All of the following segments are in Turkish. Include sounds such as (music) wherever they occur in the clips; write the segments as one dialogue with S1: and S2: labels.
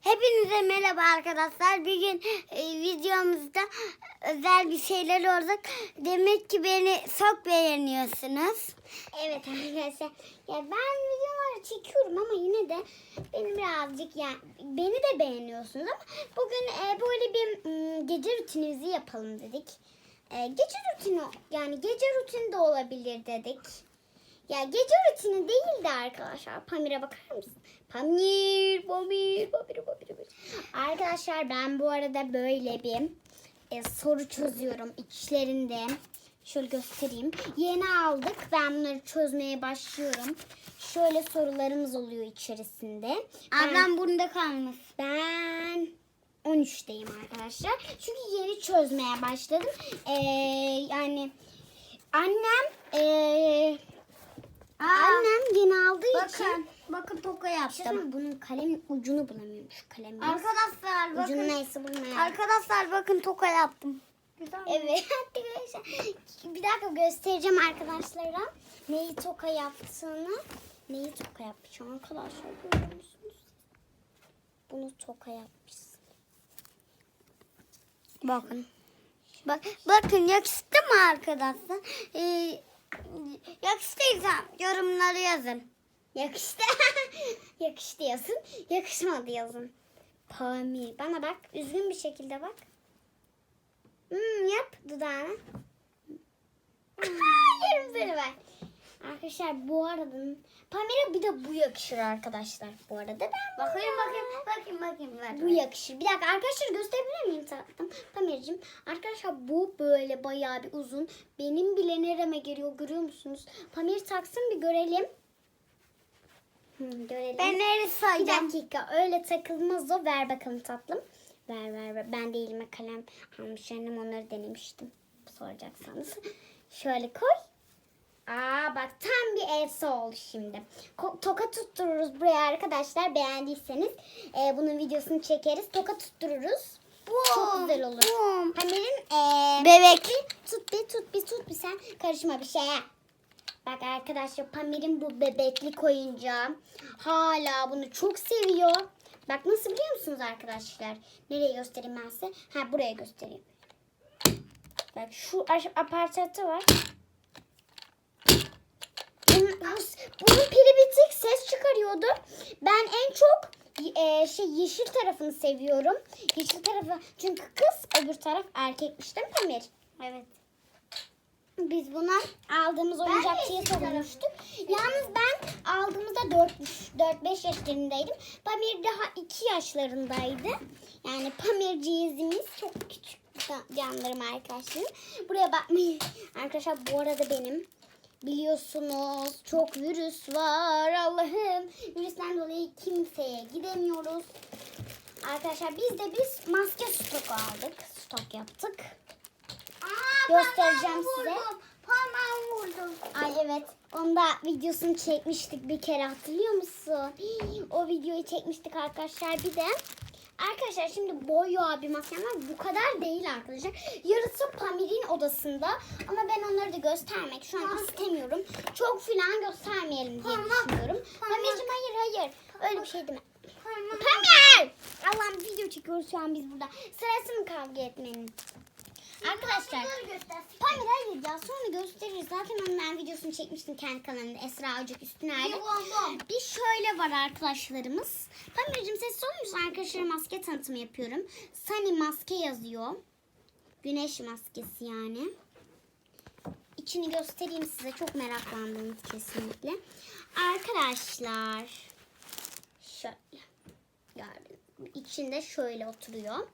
S1: Hepinize merhaba arkadaşlar. Bir gün e, videomuzda özel bir şeyler olacak. Demek ki beni çok beğeniyorsunuz. Evet arkadaşlar. Ya ben videoları çekiyorum ama yine de beni birazcık yani beni de beğeniyorsunuz ama bugün e, böyle bir mm, gece rutinimizi yapalım dedik. E, gece rutini yani gece rutini de olabilir dedik. Ya gece rutini değil de arkadaşlar. Pamir'e bakar mısın? Pamir, Pamir, Pamir, Pamir, Pamir. Arkadaşlar ben bu arada böyle bir e, soru çözüyorum içlerinde. Şöyle göstereyim. Yeni aldık. Ben bunları çözmeye başlıyorum. Şöyle sorularımız oluyor içerisinde.
S2: Ablam bunda kalmış.
S1: Ben 13'teyim arkadaşlar. Çünkü yeni çözmeye başladım. Ee, yani annem ee, annem yeni aldığı için
S2: Bakın. Bakın toka
S1: şey
S2: yaptım.
S1: mi? bunun kalemin ucunu bulamıyorum şu kalemin.
S2: Arkadaşlar
S1: Ucunu
S2: bakın.
S1: neyse bulmaya.
S2: Arkadaşlar bakın toka yaptım.
S1: Evet (laughs) arkadaşlar. Bir dakika göstereceğim arkadaşlara neyi toka yaptığını. Neyi toka yapmış arkadaşlar görüyor musunuz? Bunu toka yapmışsın.
S2: Bakın. Bak, bakın yakıştı mı arkadaşlar? Ee, yakıştıysa yorumları yazın.
S1: Yakıştı. (laughs) Yakıştı yazın. Yakışmadı yazın. Pamir. Bana bak. Üzgün bir şekilde bak. Hmm, yap dudağını. (laughs) Yerim seni ben. Arkadaşlar bu arada Pamir'e bir de bu yakışır arkadaşlar. Bu arada ben
S2: Bakayım bakayım bakayım bakayım. Ver,
S1: bu yakışır. Bir dakika arkadaşlar gösterebilir miyim tatlım? Pamir'cim arkadaşlar bu böyle bayağı bir uzun. Benim bile nereme geliyor görüyor musunuz? Pamir taksın bir görelim. Görelim.
S2: Ben neresi
S1: Bir
S2: sayacağım?
S1: dakika öyle takılmaz o. Ver bakalım tatlım. Ver ver ver. Ben de elime kalem almış annem onları denemiştim. Soracaksanız. Şöyle koy. Aa bak tam bir Elsa oldu şimdi. Toka tuttururuz buraya arkadaşlar beğendiyseniz. e, bunun videosunu çekeriz. Toka tuttururuz. Çok güzel olur.
S2: Bum.
S1: Pamir'in e,
S2: Bebek.
S1: Tut bir tut bir tut bir sen karışma bir şeye. Bak arkadaşlar Pamir'in bu bebeklik oyuncağı hala bunu çok seviyor. Bak nasıl biliyor musunuz arkadaşlar? Nereye göstereyim ben size? Ha buraya göstereyim. Bak şu aparatı var. Bunun, pili bitik ses çıkarıyordu. Ben en çok e, şey yeşil tarafını seviyorum. Yeşil tarafı çünkü kız öbür taraf erkekmiş değil mi Pamir?
S2: Evet.
S1: Biz buna aldığımız oyuncakçıya sormuştuk. Yalnız ben aldığımızda 4-5 yaşlarındaydım. Pamir daha 2 yaşlarındaydı. Yani Pamir cihazımız çok küçük canlarım arkadaşlarım. Buraya bakmayın. Arkadaşlar bu arada benim biliyorsunuz çok virüs var Allah'ım. Virüsten dolayı kimseye gidemiyoruz. Arkadaşlar biz de biz maske stok aldık. Stok yaptık. Göstereceğim size.
S2: Parmağımı vurdum.
S1: Ay evet. Onda videosunu çekmiştik bir kere hatırlıyor musun? Hii, (gasps) O videoyu çekmiştik arkadaşlar bir de. Arkadaşlar şimdi boyağı bir makyam var. Bu kadar değil arkadaşlar. Yarısı Pamir'in odasında. Ama ben onları da göstermek şu an istemiyorum. Çok filan göstermeyelim diye düşünüyorum. Pamir'cim hayır hayır. Öyle bir şey deme. Pamir! Allah'ım video çekiyoruz şu an biz burada. Sırası mı kavga etmenin? Arkadaşlar
S2: Bunları göster.
S1: Pamir hayır ya sonra gösteririz. Zaten onun ben videosunu çekmiştim kendi kanalımda. Esra Ocak Üstüner'de.
S2: Yuvarlan.
S1: Bir şöyle var arkadaşlarımız. Pamir'cim ses olur musun? Arkadaşlara maske tanıtımı yapıyorum. Sunny maske yazıyor. Güneş maskesi yani. İçini göstereyim size. Çok meraklandınız kesinlikle. Arkadaşlar. Şöyle. Mü? İçinde şöyle oturuyor.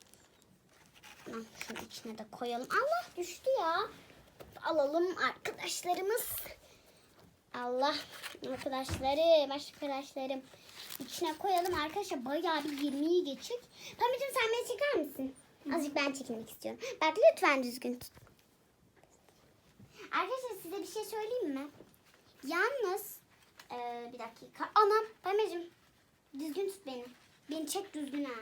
S1: Tamam, Şunu içine de koyalım. Allah düştü ya. Alalım arkadaşlarımız. Allah arkadaşlarım, arkadaşlarım. İçine koyalım arkadaşlar bayağı bir 20'yi geçik. Pamir'cim sen beni çeker misin? Azıcık ben çekilmek istiyorum. Bak lütfen düzgün tut. Arkadaşlar size bir şey söyleyeyim mi? Yalnız eee, bir dakika. Anam Pamir'cim düzgün tut beni. Beni çek düzgün ha.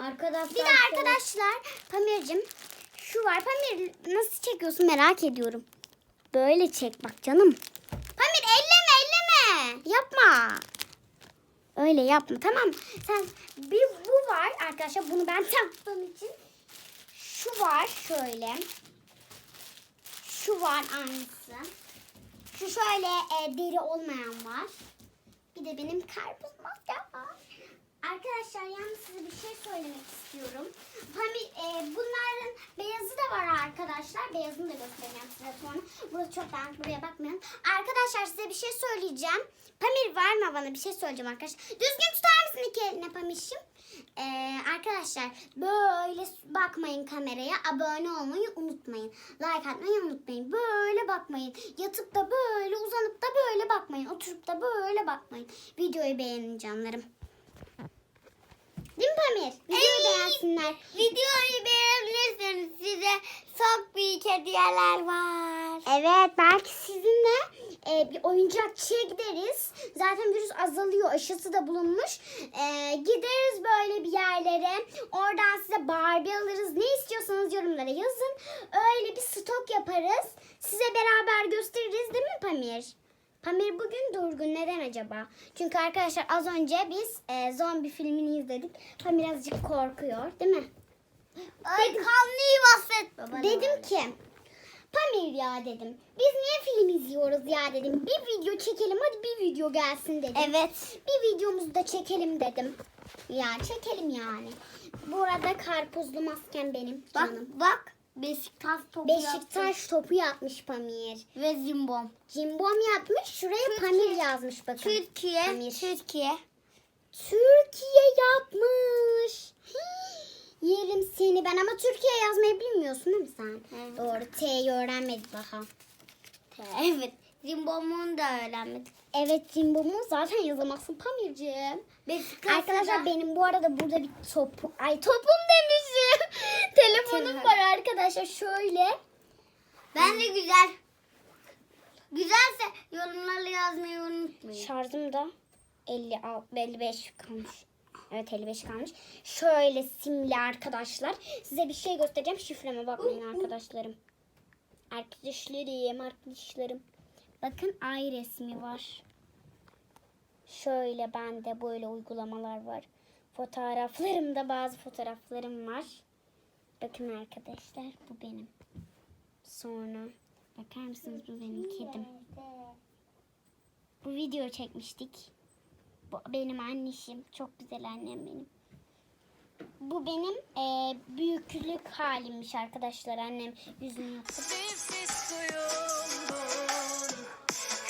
S2: Arkadaşlar.
S1: Bir de arkadaşlar Pamir'cim şu var. Pamir nasıl çekiyorsun merak ediyorum. Böyle çek bak canım. Pamir elleme elleme. Yapma. Öyle yapma tamam? Sen bir bu var arkadaşlar bunu ben taktığım için. Şu var şöyle. Şu var aynısı. Şu şöyle e, deri olmayan var. Bir de benim karpuz maskem var. Arkadaşlar yalnız size bir şey söylemek istiyorum. Hani e, bunların beyazı da var arkadaşlar. Beyazını da göstereceğim size sonra. Burası çok dağınık buraya bakmayın. Arkadaşlar size bir şey söyleyeceğim. Pamir verme bana bir şey söyleyeceğim arkadaşlar. Düzgün tutar mısın iki eline Pamir'cim? Ee, arkadaşlar böyle bakmayın kameraya. Abone olmayı unutmayın. Like atmayı unutmayın. Böyle bakmayın. Yatıp da böyle uzanıp da böyle bakmayın. Oturup da böyle bakmayın. Videoyu beğenin canlarım. Pamir? Videoyu beğensinler.
S2: Videoyu beğenirseniz size çok büyük hediyeler var.
S1: Evet belki sizinle e, bir oyuncakçıya gideriz. Zaten virüs azalıyor. Aşısı da bulunmuş. E, gideriz böyle bir yerlere. Oradan size Barbie alırız. Ne istiyorsanız yorumlara yazın. Öyle bir stok yaparız. Size beraber gösteririz değil mi Pamir? Pamir bugün durgun. Neden acaba? Çünkü arkadaşlar az önce biz e, zombi filmini izledik. Pamir azıcık korkuyor değil mi?
S2: Ay kanlıyı bahsetme bana.
S1: Dedim ki Pamir ya dedim. Biz niye film izliyoruz ya dedim. Bir video çekelim hadi bir video gelsin dedim.
S2: Evet.
S1: Bir videomuzu da çekelim dedim. Ya çekelim yani. Bu arada karpuzlu maskem benim
S2: Bak
S1: canım.
S2: bak. Beşiktaş topu.
S1: Beşiktaş topu yapmış Pamir.
S2: Ve zimbom.
S1: Cimbom yapmış. Şuraya Pamir yazmış bakın.
S2: Türkiye.
S1: Pamir.
S2: Türkiye.
S1: Türkiye yapmış. Hii, (gasps) Yerim seni ben ama Türkiye yazmayı bilmiyorsun değil mi sen?
S2: Evet.
S1: Doğru T'yi öğrenmedik daha.
S2: Evet. Zimbom'unu da öğrenmedik.
S1: Evet Cimbom'u zaten yazamazsın.
S2: Beşiktaş'ta
S1: Arkadaşlar
S2: da-
S1: benim bu arada burada bir topu... Ay topum demişim. (laughs) Telefonum
S2: Telefon.
S1: var arkadaşlar şöyle.
S2: Ben de güzel. Güzelse yorumlarla yazmayı unutmayın.
S1: Şarjım da 50, 55 kalmış. Evet 55 kalmış. Şöyle simli arkadaşlar. Size bir şey göstereceğim. Şifreme bakmayın arkadaşlarım. Arkadaşlarım, arkadaşlarım. Bakın ay resmi var. Şöyle bende böyle uygulamalar var. Fotoğraflarımda bazı fotoğraflarım var. Bakın arkadaşlar bu benim. Sonra bakar mısınız bu benim kedim. Bu video çekmiştik. Bu benim anneşim. Çok güzel annem benim. Bu benim eee, büyüklük halimmiş arkadaşlar. Annem yüzünü yaptı.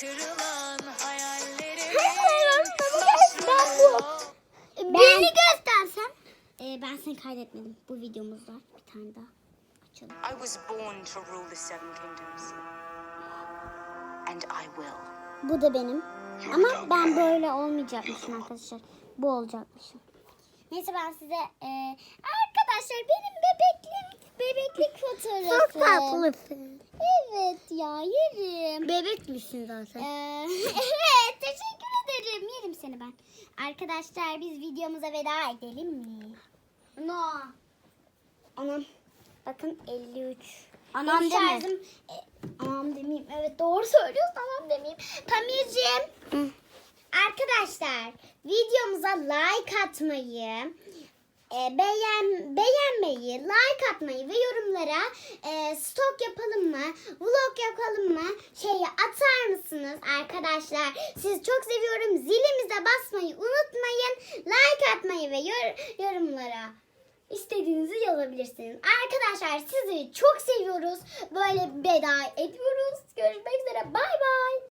S3: Kırılan hayallerim
S1: Ben bu. Ben,
S2: Beni göstersen.
S1: Eee, ben seni kaydetmedim. Bu videomuz var. Bir tane daha açalım.
S3: I was born to rule the seven kingdoms And I will
S1: Bu da benim. Ama ben böyle olmayacakmışım arkadaşlar. Bu olacakmışım. Neyse ben size eee, arkadaşlar benim bebeklik bebeklik fotoğrafı.
S2: Çok tatlısın.
S1: Evet ya yerim.
S2: Bebek misin zaten?
S1: Ee, (laughs) evet teşekkür ederim. Yerim seni ben. Arkadaşlar biz videomuza veda edelim mi?
S2: No.
S1: Anam. Bakın 53.
S2: Anam
S1: Benim
S2: deme.
S1: şarjım- E, anam demeyeyim. Evet doğru (laughs) söylüyorsun anam demeyeyim. Pamir'ciğim.
S2: Hı.
S1: Arkadaşlar videomuza like atmayı, e, beğen beğenmeyi, like atmayı ve yorumlara e, stok yapalım mı, vlog yapalım mı şeyi atar mısınız arkadaşlar? Sizi çok seviyorum. Zilimize basmayı unutmayın. Like atmayı ve yor- yorumlara istediğinizi yazabilirsiniz. Arkadaşlar sizi çok seviyoruz. Böyle veda ediyoruz. Görüşmek üzere. Bay bay.